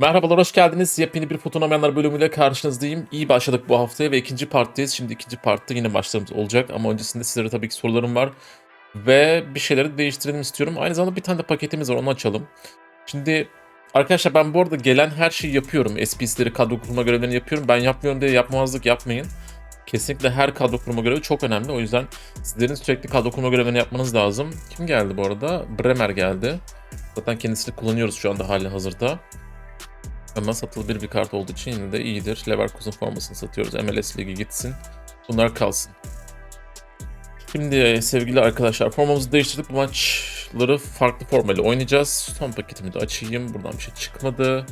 Merhabalar, hoş geldiniz. Yepyeni bir Fotonamayanlar bölümüyle karşınızdayım. İyi başladık bu haftaya ve ikinci parttayız. Şimdi ikinci partta yine maçlarımız olacak ama öncesinde sizlere tabii ki sorularım var. Ve bir şeyleri değiştirelim istiyorum. Aynı zamanda bir tane de paketimiz var, onu açalım. Şimdi arkadaşlar ben bu arada gelen her şeyi yapıyorum. SPC'leri, kadro kurma görevlerini yapıyorum. Ben yapmıyorum diye yapmamazlık yapmayın. Kesinlikle her kadro kurma görevi çok önemli. O yüzden sizlerin sürekli kadro kurma görevlerini yapmanız lazım. Kim geldi bu arada? Bremer geldi. Zaten kendisini kullanıyoruz şu anda hali hazırda. Ama satılabilir bir kart olduğu için yine de iyidir. Leverkusen formasını satıyoruz. MLS Ligi gitsin. Bunlar kalsın. Şimdi sevgili arkadaşlar formamızı değiştirdik. Bu maçları farklı formayla oynayacağız. Son paketimi de açayım. Buradan bir şey çıkmadı.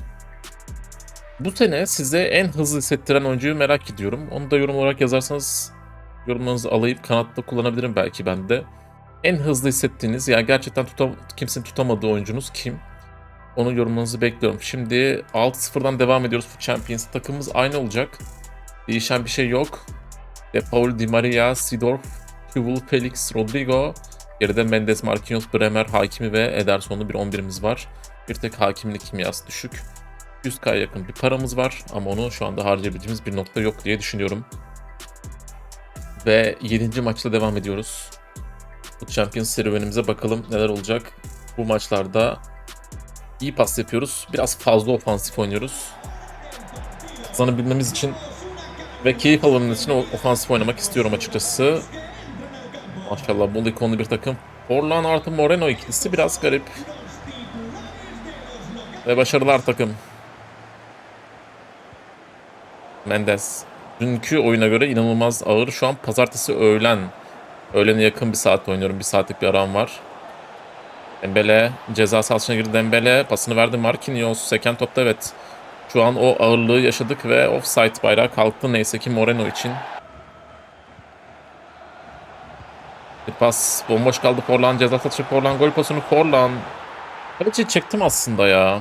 Bu sene size en hızlı hissettiren oyuncuyu merak ediyorum. Onu da yorum olarak yazarsanız yorumlarınızı alayım. Kanatta kullanabilirim belki ben de. En hızlı hissettiğiniz yani gerçekten tutam kimsenin tutamadığı oyuncunuz kim? Onu yorumlarınızı bekliyorum. Şimdi 6-0'dan devam ediyoruz. Bu Champions takımımız aynı olacak. Değişen bir şey yok. De Paul, Di Maria, Sidorf, Kuvul, Felix, Rodrigo. Geride Mendes, Marquinhos, Bremer, Hakimi ve Ederson'lu bir 11'imiz var. Bir tek Hakim'in kimyası düşük. 100k yakın bir paramız var ama onu şu anda harcayabileceğimiz bir nokta yok diye düşünüyorum. Ve 7. maçla devam ediyoruz. Bu Champions serüvenimize bakalım neler olacak. Bu maçlarda iyi pas yapıyoruz. Biraz fazla ofansif oynuyoruz. Kazanabilmemiz için ve keyif alabilmemiz için ofansif oynamak istiyorum açıkçası. Maşallah bol ikonlu bir takım. Forlan artı Moreno ikilisi biraz garip. Ve başarılar takım. Mendes. Dünkü oyuna göre inanılmaz ağır. Şu an pazartesi öğlen. Öğlene yakın bir saat oynuyorum. Bir saatlik bir aram var. Dembele ceza sahasına girdi Dembele. Pasını verdi Marquinhos. Seken topta evet. Şu an o ağırlığı yaşadık ve offside bayrağı kalktı neyse ki Moreno için. Bir pas bomboş kaldı Forlan. Ceza satışı Forlan. Gol pozisyonu Forlan. Kaleci çektim aslında ya.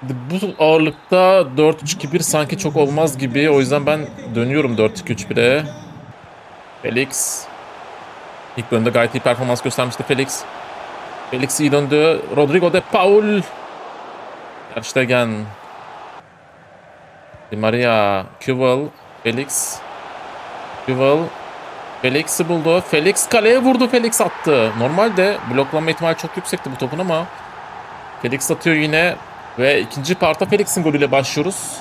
Şimdi bu ağırlıkta 4-3-2-1 sanki çok olmaz gibi. O yüzden ben dönüyorum 4-2-3-1'e. Felix. İlk bölümde gayet iyi performans göstermişti Felix. Felix iyi döndü. Rodrigo de Paul. Ter Stegen. Di Maria. Küvel. Felix. Küvel. Felix'i buldu. Felix kaleye vurdu. Felix attı. Normalde bloklanma ihtimali çok yüksekti bu topun ama Felix atıyor yine ve ikinci parta Felix'in golüyle başlıyoruz.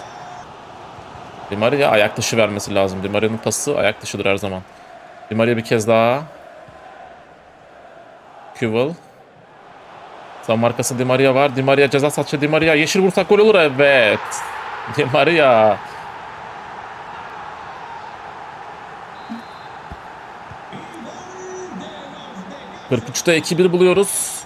Di Maria ayak dışı vermesi lazım. Di Maria'nın pası ayak dışıdır her zaman. Di Maria bir kez daha. Küvel. Sağ markası Di Maria var. Di Maria ceza satçı Di Maria. Yeşil vursak gol olur evet. Di Maria. ...43'te 2-1 buluyoruz.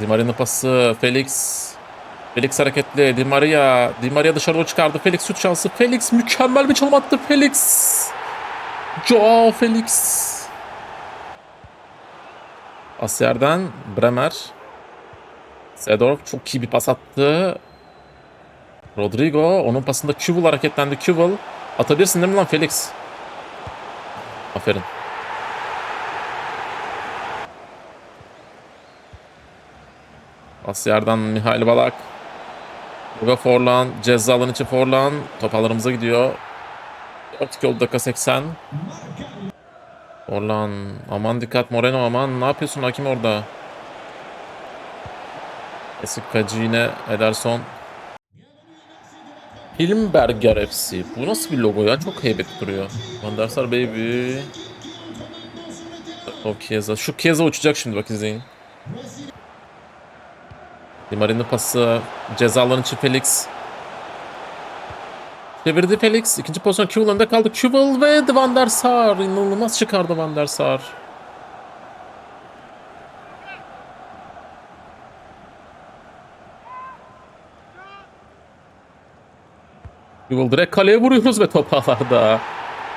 Di Maria'nın pası Felix. Felix hareketli. Di Maria. Di Maria dışarı doğru çıkardı. Felix şut şansı. Felix mükemmel bir çalım attı. Felix. Joao Felix. Asyer'den Bremer. Sedorf çok iyi bir pas attı. Rodrigo. Onun pasında Küvel hareketlendi. Küvel. Atabilirsin değil mi lan Felix? Aferin. Asyer'den Mihail Balak. Burada Forlan. Ceza alanı Forlan. Top alanımıza gidiyor. 4 oldu dakika 80. Forlan. Aman dikkat Moreno aman. Ne yapıyorsun hakim orada? Esik Kacı yine Ederson. Hilmberger FC. Bu nasıl bir logo ya? Çok heybetli duruyor. Van der Sar baby. O Chiesa. Şu Chiesa uçacak şimdi bak izleyin. Di Maria'nın pası. Cezaların için Felix. Çevirdi Felix. İkinci pozisyon önde kaldı. Küvel ve Van der Sar. İnanılmaz çıkardı Van der Sar. Küvel direkt kaleye vuruyoruz ve top ağlarda.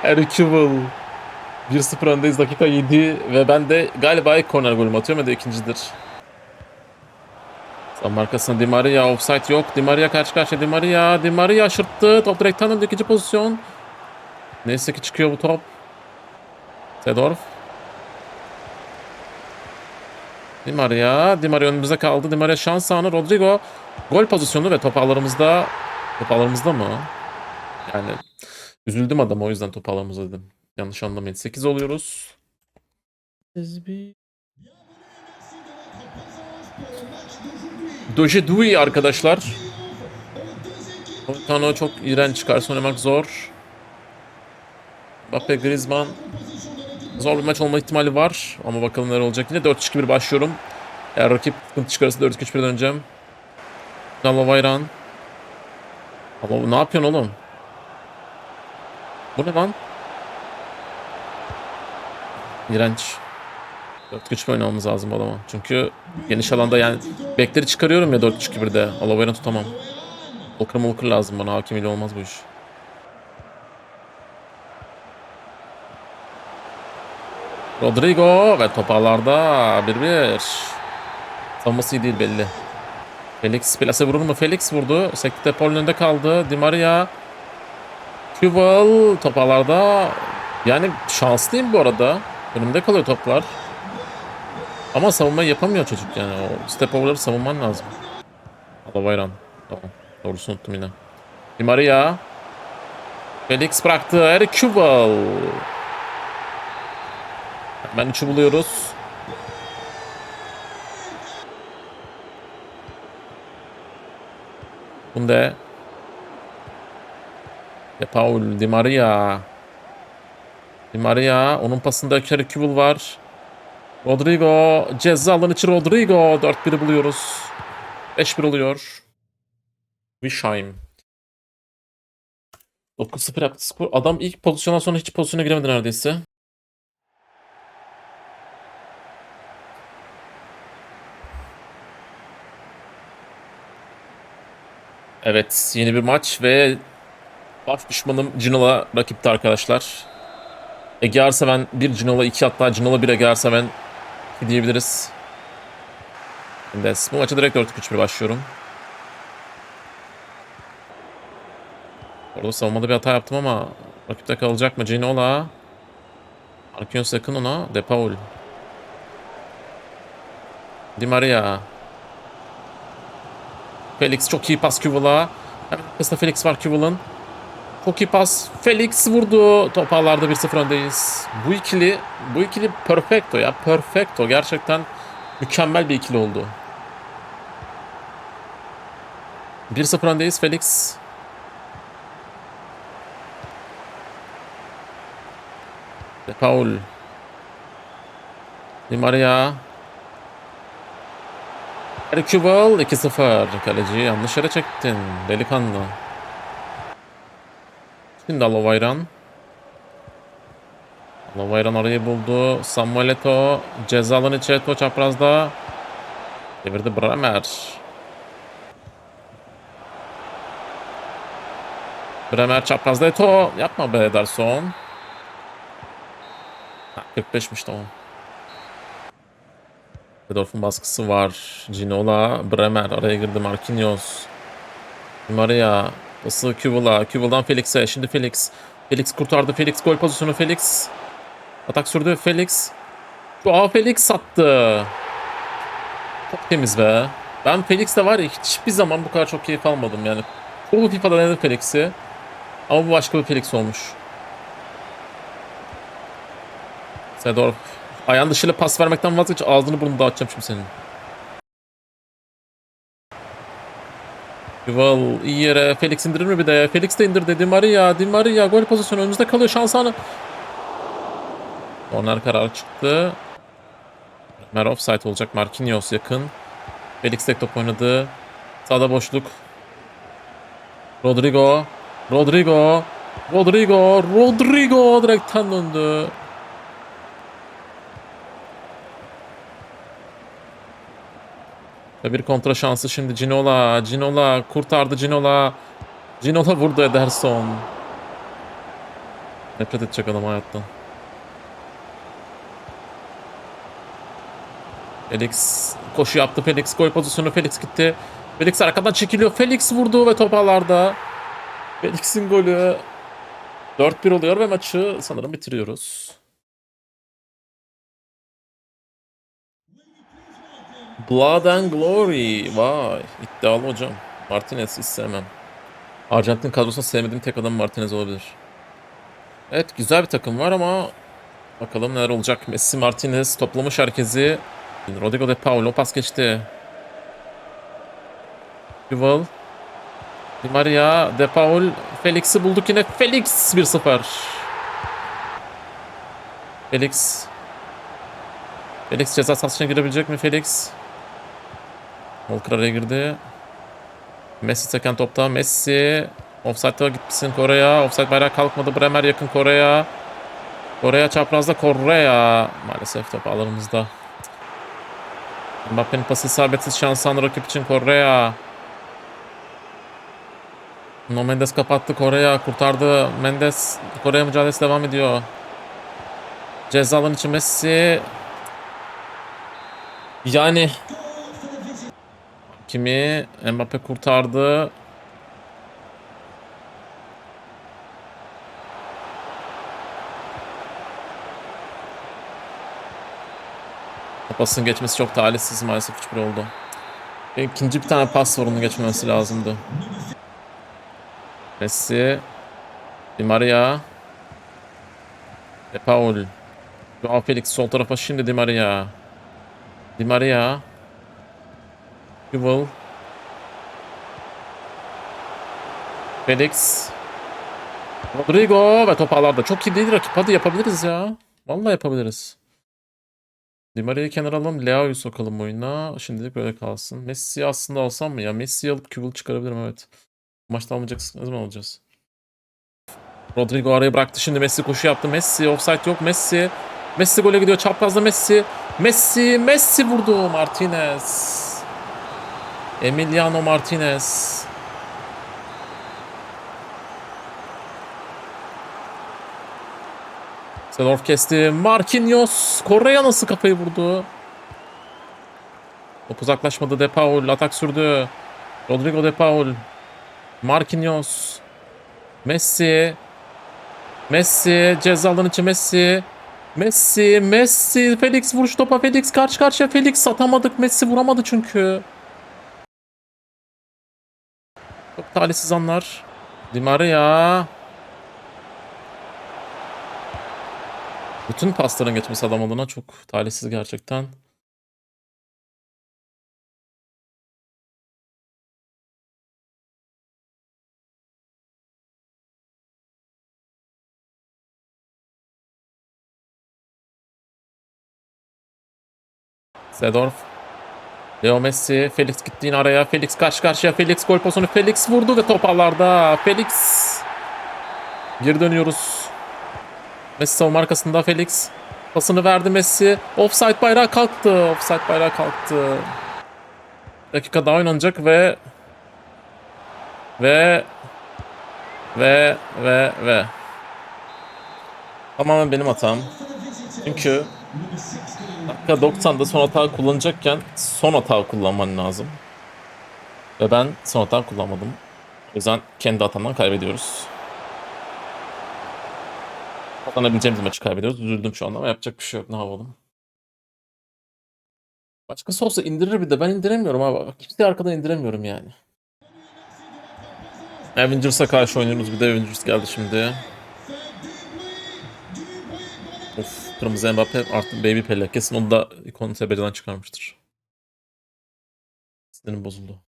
Harry Küvel. 1-0 öndeyiz dakika 7 ve ben de galiba ilk korner golümü atıyorum ya da ikincidir. Sağ markasında Di Maria offside yok. Di Maria karşı karşıya Di Maria. Di Maria aşırttı. Top direkten döndü ikinci pozisyon. Neyse ki çıkıyor bu top. Sedorf. Di Maria. Di Maria önümüzde kaldı. Di Maria şans anı. Rodrigo. Gol pozisyonu ve top ağlarımızda. Top ağlarımızda mı? Yani üzüldüm adam o yüzden top ağlarımızda dedim. Yanlış anlamayın. 8 oluyoruz. Doje Dui arkadaşlar. Tano çok iğrenç çıkarsa oynamak zor. Mbappe Griezmann zor bir maç olma ihtimali var ama bakalım neler olacak. Yine 4-2-1 başlıyorum. Eğer rakip sıkıntı çıkarsa 4-2-3-1'e döneceğim. Dalo Vayran. Ama ne yapıyorsun oğlum? Bu ne lan? İğrenç. 4-3 oynamamız lazım adama. Çünkü geniş alanda yani bekleri çıkarıyorum ya 4-3-2-1'de. Alavayran'ı tutamam. Volker Volker lazım bana. Hakimiyle olmaz bu iş. Rodrigo ve toparlarda 1-1. Savunması iyi değil belli. Felix plase vurur mu? Felix vurdu. Sekti Depol'un önünde kaldı. Di Maria. Kübal toparlarda. Yani şanslıyım bu arada. Önümde kalıyor toplar. Ama savunma yapamıyor çocuk yani. O step over'ları savunman lazım. Alavayran. Tamam. Doğrusunu unuttum yine. Di Maria. Felix bıraktı. Eric Kübal. Hemen üçü buluyoruz. Bunde. De Paul, Di Maria. Di Maria. Onun pasında Öker Kübal var. Rodrigo. Ceza alanı içi Rodrigo. 4-1'i buluyoruz. 5-1 oluyor. Wishheim. 9-0 yaptı skor. Adam ilk pozisyondan sonra hiç pozisyona giremedi neredeyse. Evet yeni bir maç ve baş düşmanım Ginola rakipti arkadaşlar. Ege Arseven 1 Ginola 2 hatta Ginola 1 Ege Arseven 2 diyebiliriz. Şimdi bu maça direkt 4-3-1 başlıyorum. Orada savunmada bir hata yaptım ama rakipte kalacak mı? Ginola. Marquinhos yakın ona. De Paul. Di Maria. Felix çok iyi pas Kübel'a. Hemen Felix var Kübel'ın. Çok iyi pas. Felix vurdu. Top ağlarda 1-0 öndeyiz. Bu ikili, bu ikili perfecto ya. Perfecto. Gerçekten mükemmel bir ikili oldu. 1-0 öndeyiz Felix. De Paul. Di Maria. Erkubal 2-0. Kaleci yanlış yere çektin. Delikanlı. Şimdi Alovayran. Alovayran arayı buldu. Samuel Eto'o. Ceza çaprazda. Devirdi Bremer. Bremer çaprazda Eto'o. Yapma be Ederson. Ha, 45'miş tamam. Fedorf'un baskısı var. Ginola, Bremer araya girdi Marquinhos. Maria, pası Kübel'a. Kübel'dan Felix'e. Şimdi Felix. Felix kurtardı. Felix gol pozisyonu Felix. Atak sürdü Felix. Joao Felix sattı. Çok temiz be. Ben Felix'te var ya hiçbir zaman bu kadar çok keyif almadım yani. Çoğu FIFA'da denedim Felix'i. Ama bu başka bir Felix olmuş. Sedorf. Ayağın dışıyla pas vermekten vazgeç. Ağzını burnunu dağıtacağım şimdi senin. Yuval iyi yere. Felix indirir mi bir de? Felix de indirdi. Di Maria. Di Maria. Gol pozisyonu önümüzde kalıyor. Şans anı. Korner kararı çıktı. Mer offside olacak. Marquinhos yakın. Felix tek top oynadı. Sağda boşluk. Rodrigo. Rodrigo. Rodrigo. Rodrigo direkten döndü. Ve bir kontra şansı şimdi Ginola. Ginola kurtardı Ginola. Ginola vurdu Ederson. Nefret edecek adam hayattan. Felix koşu yaptı. Felix gol pozisyonu. Felix gitti. Felix arkadan çekiliyor. Felix vurdu ve top ağlarda. Felix'in golü 4-1 oluyor ve maçı sanırım bitiriyoruz. Blood and Glory. Vay. iddialı hocam. Martinez hiç sevmem. Arjantin kadrosunda sevmediğim tek adam Martinez olabilir. Evet güzel bir takım var ama bakalım neler olacak. Messi Martinez toplamış herkesi. Rodrigo de Paulo pas geçti. Duval. Di Maria, De Paul, Felix'i bulduk yine. Felix 1-0. Felix. Felix ceza sahasına girebilecek mi Felix? Walker araya girdi. Messi seken topta. Messi. Offside'da gitmişsin Kore'ye. Offside bayrağı kalkmadı. Bremer yakın Kore'ye. Kore'ye çaprazda Korea. Maalesef top alanımızda. Mbappe'nin pası isabetsiz şansan rakip için Korea. No Mendes kapattı Korea. Kurtardı. Mendes. Korea mücadelesi devam ediyor. Ceza alanı için Messi. Yani kimi Mbappe kurtardı. Pasın geçmesi çok talihsiz maalesef 3-1 oldu. Ve İkinci bir tane pas var onun geçmemesi lazımdı. Messi. Di Maria. De Paul. Joao Felix sol tarafa şimdi Di Maria. Di Maria. Duval. Felix. Rodrigo ve top ağlarda. Çok iyi değil rakip. Hadi yapabiliriz ya. Vallahi yapabiliriz. Di Maria'yı kenara alalım. Leao'yu sokalım oyuna. Şimdilik böyle kalsın. Messi'yi aslında alsam mı ya? Messi'yi alıp Kübül çıkarabilirim evet. Maçta almayacaksın. Ne zaman alacağız? Rodrigo araya bıraktı. Şimdi Messi koşu yaptı. Messi offside yok. Messi. Messi gole gidiyor. Çaprazda Messi. Messi. Messi vurdu. Martinez. Emiliano Martinez. Sedorf kesti. Marquinhos. Correa nasıl kafayı vurdu? Top uzaklaşmadı. De Paul atak sürdü. Rodrigo De Paul. Marquinhos. Messi. Messi. Ceza alanı içi Messi. Messi. Messi. Felix vuruş topa. Felix karşı karşıya. Felix atamadık. Messi vuramadı çünkü. Talihsiz anlar. Di Maria. Bütün pasların geçmesi adam adına çok talihsiz gerçekten. Sedorf. Leo Messi. Felix gitti yine araya. Felix karşı karşıya. Felix gol pozisyonu. Felix vurdu ve top ağlarda. Felix. Geri dönüyoruz. Messi savunma arkasında Felix. Pasını verdi Messi. Offside bayrağı kalktı. Offside bayrağı kalktı. Dakika daha oynanacak ve ve ve ve ve tamamen benim hatam. Çünkü dakika 90'da son hata kullanacakken son hata kullanman lazım. Ve ben son hata kullanmadım. O yüzden kendi hatamdan kaybediyoruz. Kazanabileceğimiz maçı kaybediyoruz. Üzüldüm şu anda ama yapacak bir şey yok. Ne yapalım? Başkası olsa indirir bir de ben indiremiyorum abi. Kimseyi arkadan indiremiyorum yani. Avengers'a karşı oynuyoruz. Bir de Avengers geldi şimdi. Kırmızı Mbappe artık Baby Pele. Kesin onu da ikonu sebeceden çıkarmıştır. Sinirim bozuldu.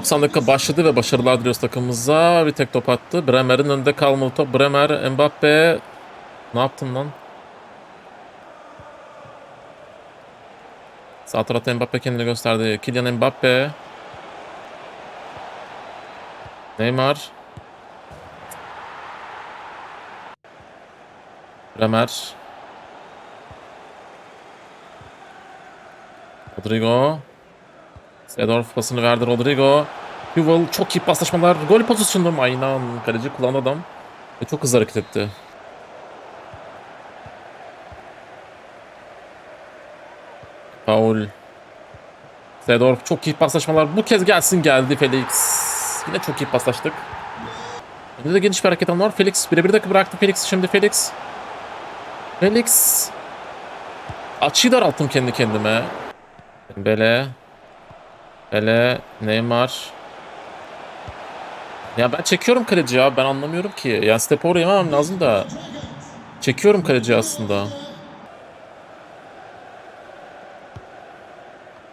...90 dakika başladı ve başarılar diliyoruz takımımıza. Bir tek top attı. Bremer'in önünde kalmalı top. Bremer, Mbappe... Ne yaptın lan? Sağ tarafta Mbappe kendini gösterdi. Kylian Mbappe. Neymar. Bremer. Rodrigo. Sedorf pasını verdi Rodrigo. Huval çok iyi paslaşmalar. Gol pozisyonu. Aynen. Kaleci kullandı adam. Ve çok hızlı hareket etti. Paul. Sedorf çok iyi paslaşmalar. Bu kez gelsin geldi Felix. Yine çok iyi paslaştık. Önde de geniş bir hareket var. Felix birebir de bıraktı Felix şimdi Felix. Felix. Açıyı daralttım kendi kendime. Bele. Bele. Neymar. Ya ben çekiyorum kaleci ya. Ben anlamıyorum ki. Yani step oraya yememem lazım da. Çekiyorum kaleci aslında.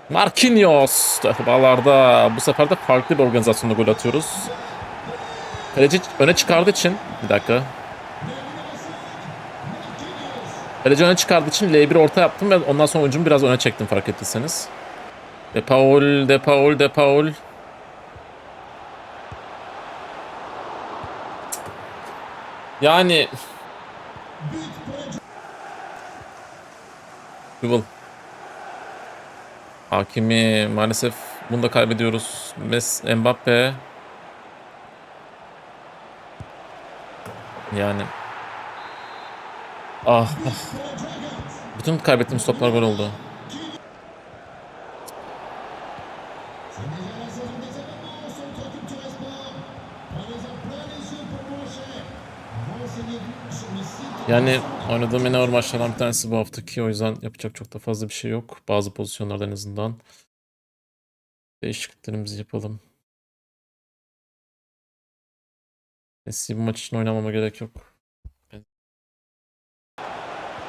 Marquinhos defalarda bu sefer de farklı bir organizasyonda gol atıyoruz. Kaleci öne çıkardığı için bir dakika. Kaleci öne çıkardığı için L1 orta yaptım ve ondan sonra oyuncumu biraz öne çektim fark ettiyseniz. De Paul, De Paul, De Paul. Yani Google. Hakimi maalesef bunu da kaybediyoruz. Mes Mbappe. Yani. Ah. ah. Bütün kaybettiğimiz toplar gol oldu. Yani oynadığım en ağır maçlardan bir tanesi bu haftaki. O yüzden yapacak çok da fazla bir şey yok. Bazı pozisyonlarda en azından. Değişikliklerimizi yapalım. Messi bu maç için oynamama gerek yok.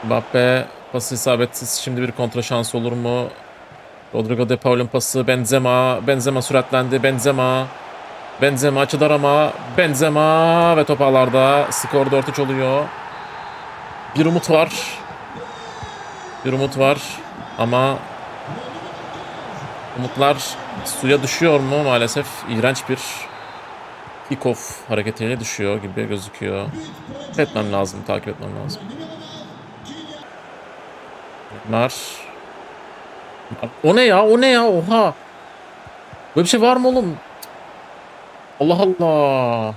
Mbappe pası isabetsiz. Şimdi bir kontra şansı olur mu? Rodrigo de Paul'un pası. Benzema. Benzema süratlendi. Benzema. Benzema açı dar ama. Benzema ve top ağlarda. Skor 4-3 oluyor. Bir umut var. Bir umut var. Ama umutlar suya düşüyor mu maalesef iğrenç bir kick-off hareketiyle düşüyor gibi gözüküyor. Etmem lazım, takip etmem lazım. Bunlar. O ne ya? O ne ya? Oha. Böyle bir şey var mı oğlum? Allah Allah.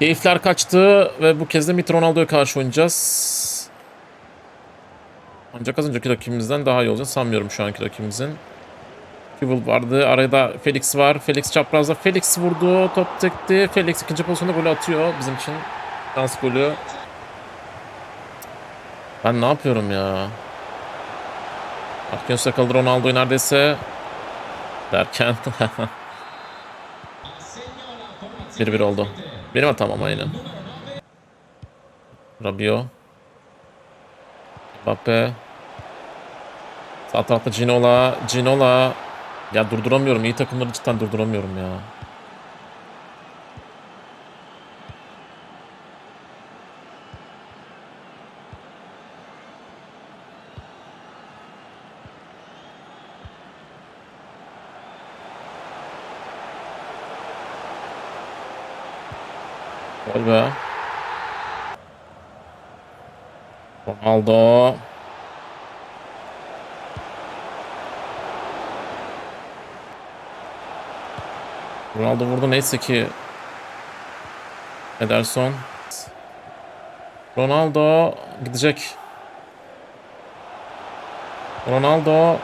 Keyifler kaçtı ve bu kez de Mit Ronaldo'ya karşı oynayacağız. Ancak az önceki rakibimizden daha iyi olacağını sanmıyorum şu anki rakibimizin. Kivul vardı. Arada Felix var. Felix çaprazda. Felix vurdu. Top tekti. Felix ikinci pozisyonda golü atıyor. Bizim için şans golü. Ben ne yapıyorum ya? Marquinhos yakaladı Ronaldo'yu neredeyse. Derken. Assegno la formazione 1-1 oldu. Benim hatam ama yine. Rabiot. Mbappe. Sağ tarafta Ginola. Ginola. Ya durduramıyorum. İyi takımları cidden durduramıyorum ya. Gol be. Ronaldo. Ronaldo vurdu neyse ki. Ederson. Ronaldo gidecek. Ronaldo.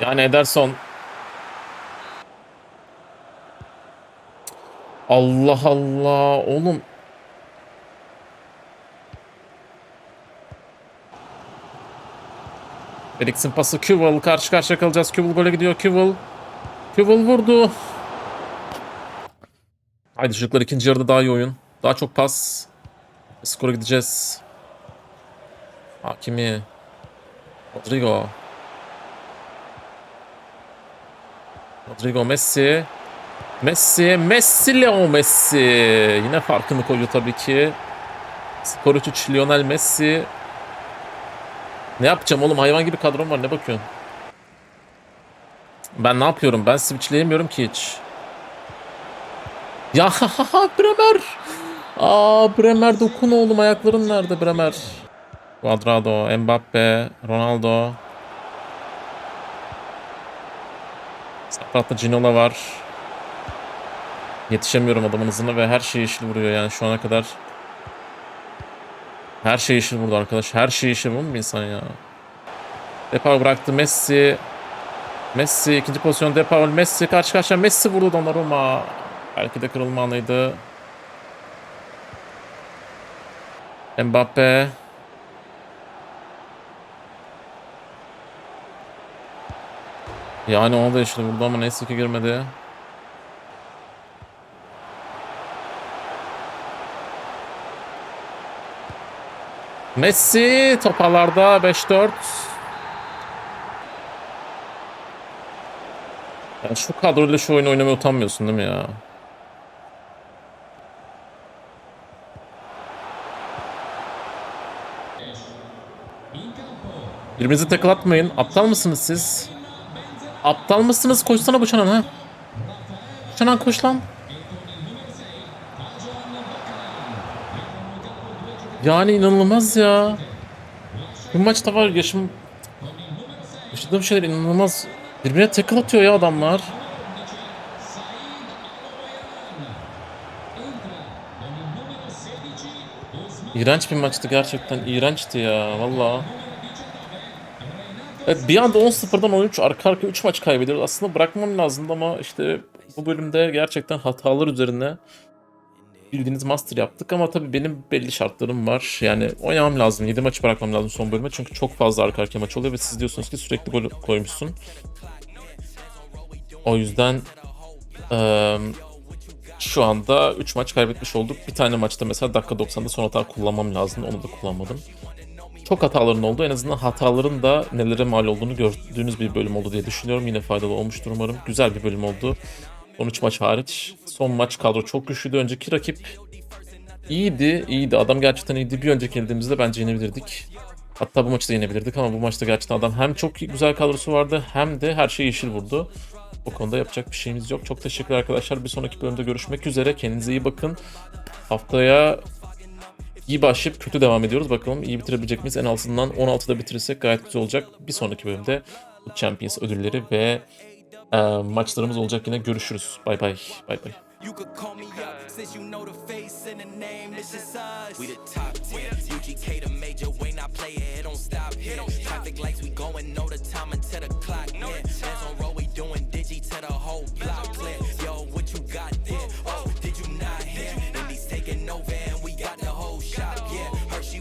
Yani Ederson. Allah Allah oğlum. Felix'in pası Küvel karşı karşıya kalacağız. Küvel gole gidiyor. Küvel. Küvel vurdu. Haydi çocuklar ikinci yarıda daha iyi oyun. Daha çok pas. Skora gideceğiz. Hakimi. Rodrigo. Rodrigo Messi. Messi. Messi Leo Messi. Yine farkını koyuyor tabii ki. Skor 3 Lionel Messi. Ne yapacağım oğlum hayvan gibi kadrom var ne bakıyorsun? Ben ne yapıyorum? Ben switchleyemiyorum ki hiç. Ya Bremer. Aa Bremer dokun oğlum ayakların nerede Bremer? Cuadrado, Mbappe, Ronaldo. Sapratta Ginola var. Yetişemiyorum adamın hızına ve her şey yeşil vuruyor yani şu ana kadar. Her şey yeşil vurdu arkadaş. Her şey yeşil vurdu bir insan ya. Depay bıraktı Messi. Messi ikinci pozisyon Depay Messi karşı karşıya Messi vurdu Donnarumma. Belki de kırılma anıydı. Mbappe. Yani onu da yeşil vurdu ama neyse ki girmedi. Messi toparlarda 5-4. Yani şu kadroyla şu oyunu oynamaya utanmıyorsun değil mi ya? Birbirinizi tackle atmayın. Aptal mısınız siz? Aptal mısınız? Koşsana bu çanan ha. Çanan koş lan. Yani inanılmaz ya. Bu maçta var yaşım... Yaşadığım şeyler inanılmaz. Birbirine tackle atıyor ya adamlar. İğrenç bir maçtı gerçekten. İğrençti ya valla. Bir anda 10-0'dan 13 arka arka 3 maç kaybediyoruz. Aslında bırakmam lazımdı ama işte bu bölümde gerçekten hatalar üzerine bildiğiniz master yaptık ama tabii benim belli şartlarım var. Yani oynamam lazım. 7 maçı bırakmam lazım son bölüme. Çünkü çok fazla arka arkaya maç oluyor ve siz diyorsunuz ki sürekli gol koymuşsun. O yüzden eee, şu anda 3 maç kaybetmiş olduk. Bir tane maçta mesela dakika 90'da son hata kullanmam lazım. Onu da kullanmadım. Çok hataların oldu. En azından hataların da nelere mal olduğunu gördüğünüz bir bölüm oldu diye düşünüyorum. Yine faydalı olmuştur umarım. Güzel bir bölüm oldu. 13 maç hariç. Son maç kadro çok güçlüydü. Önceki rakip iyiydi. iyiydi. Adam gerçekten iyiydi. Bir önceki yenildiğimizde bence yenebilirdik. Hatta bu maçta yenebilirdik ama bu maçta gerçekten adam hem çok güzel kadrosu vardı hem de her şey yeşil vurdu. O konuda yapacak bir şeyimiz yok. Çok teşekkürler arkadaşlar. Bir sonraki bölümde görüşmek üzere. Kendinize iyi bakın. Haftaya iyi başlayıp kötü devam ediyoruz. Bakalım iyi bitirebilecek miyiz? En altından 16'da bitirirsek gayet güzel olacak. Bir sonraki bölümde Champions ödülleri ve e, maçlarımız olacak yine görüşürüz. Bay bay. Bay bay. You could call me up since you know the face and the name. This is us. We the top tier. UGK the major way not play it. It don't stop here. Traffic lights we going know the